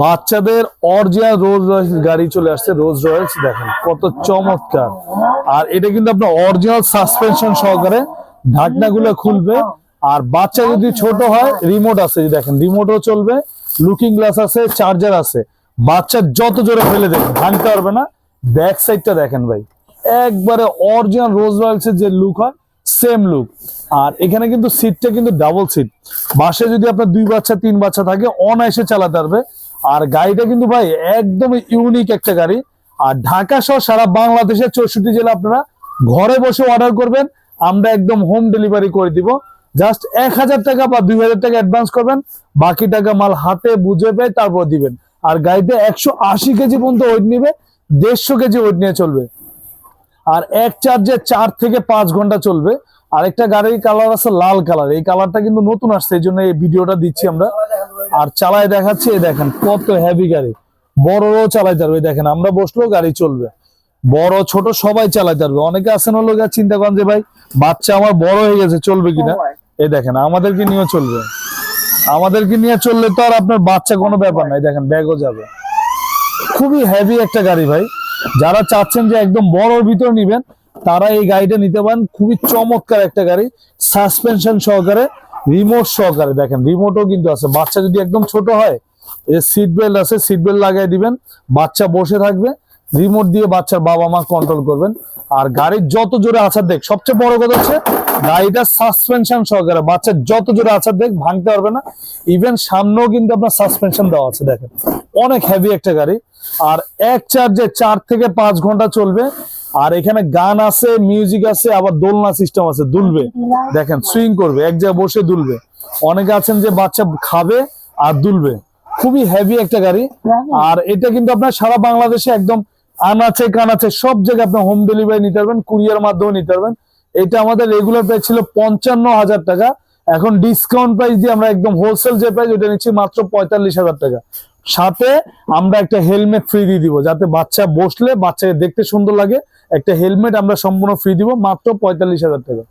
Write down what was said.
বাচ্চাদের অরিজিনাল রোজ রয়েস গাড়ি চলে আসছে রোজ রয়েস দেখেন কত চমৎকার। আর এটা কিন্তু আপনার অরিজিনাল সাসপেনশন সহকারে ঢাকনাগুলো খুলবে। আর বাচ্চা যদি ছোট হয় রিমোট আছে দেখেন রিমোটও চলবে লুকিং গ্লাস আছে চার্জার আছে। বাচ্চা যত জোরে ফেলে দেবে, ভাঙতে পারবে না। ব্যাক সাইডটা দেখেন ভাই, একবারে অরিজিনাল রোজ রয়েলসের যে লুক হয় সেম লুক আর এখানে কিন্তু সিটটা কিন্তু ডাবল সিট বাসে যদি আপনার দুই বাচ্চা, তিন বাচ্চা থাকে, অনায়াসে চালাতে পারবে। আর গাড়িটা কিন্তু ভাই একদম ইউনিক একটা গাড়ি। আর ঢাকা সহ সারা বাংলাদেশের চৌষট্টি জেলা আপনারা ঘরে বসে অর্ডার করবেন। আমরা একদম হোম ডেলিভারি করে দিব। জাস্ট এক হাজার টাকা বা দুই হাজার টাকা অ্যাডভান্স করবেন। বাকি টাকা মাল হাতে বুঝে পেয়ে তারপর দিবেন। আর গাড়িতে একশো আশি কেজি পর্যন্ত ওয়েট নিবে, দেড়শো কেজি ওয়েট নিয়ে চলবে। আর এক চার্জে চার থেকে পাঁচ ঘণ্টা চলবে। আরেকটা গাড়ির কালার আছে লাল কালার এই কালারটা কিন্তু নতুন আসছে এই জন্য এই ভিডিওটা দিচ্ছি আমরা। আর চালায় দেখাচ্ছি এই দেখেন কত হেভি গাড়ি। বড়রাও চালাইতে পারবে এই দেখেন আমরা বসলেও গাড়ি চলবে। বড় ছোট সবাই চালাইতে পারবে অনেকে আছেন হলো চিন্তা করেন যে ভাই বাচ্চা আমার বড় হয়ে গেছে চলবে কিনা? এই দেখেন আমাদেরকে নিয়েও চলবে। আমাদেরকে নিয়ে চললে তো আর আপনার বাচ্চা কোনো ব্যাপার নাই। দেখেন ব্যাগও যাবে। খুবই হেভি একটা গাড়ি ভাই। যারা চাচ্ছেন যে একদম বড়র ভিতর নিবেন, তারা এই গাড়িটা নিতে পারেন। খুবই চমৎকার একটা গাড়ি সাসপেনশন সহকারে রিমোট সহকারে। দেখেন রিমোটও কিন্তু আছে। বাচ্চা যদি একদম ছোট হয় সিট বেল্ট আছে সিট বেল্ট লাগাই দিবেন। বাচ্চা বসে থাকবে। রিমোট দিয়ে বাচ্চার বাবা মা কন্ট্রোল করবেন। আর গাড়ির যত জোরে আছার দেখ সবচেয়ে বড় কথা হচ্ছে গাড়িটা সাসপেনশন সহকারে বাচ্চার যত জোরে আছার দেখ ভাঙতে পারবে না। ইভেন সামনেও কিন্তু আপনার সাসপেনশন দেওয়া আছে দেখেন। অনেক হেভি একটা গাড়ি। আর এক চার্জে চার থেকে পাঁচ ঘণ্টা চলবে। আর এখানে গান আছে মিউজিক আছে আবার দোলনা সিস্টেম আছে দুলবে। দেখেন সুইং করবে এক জায়গায় বসে দুলবে। অনেকে আছেন যে বাচ্চা খাবে আর দুলবে। খুবই হেভি একটা গাড়ি। আর এটা কিন্তু আপনার সারা বাংলাদেশে একদম আনাচে কানাচে সব জায়গায় আপনি হোম ডেলিভারি নিতে পারবেন কুরিয়ার মাধ্যমে নিতে পারবেন। এটা আমাদের রেগুলার প্রাইস ছিল পঞ্চান্ন হাজার টাকা। এখন ডিসকাউন্ট প্রাইস দিয়ে আমরা একদম হোলসেল যে প্রাইস ওটা নিচ্ছি মাত্র পঁয়তাল্লিশ হাজার টাকা। সাথে আমরা একটা হেলমেট ফ্রি দিয়ে দিব, যাতে বাচ্চা বসলে, বাচ্চাকে দেখতে সুন্দর লাগে। একটা হেলমেট আমরা সম্পূর্ণ ফ্রি দিব, মাত্র পঁয়তাল্লিশ হাজার টাকা।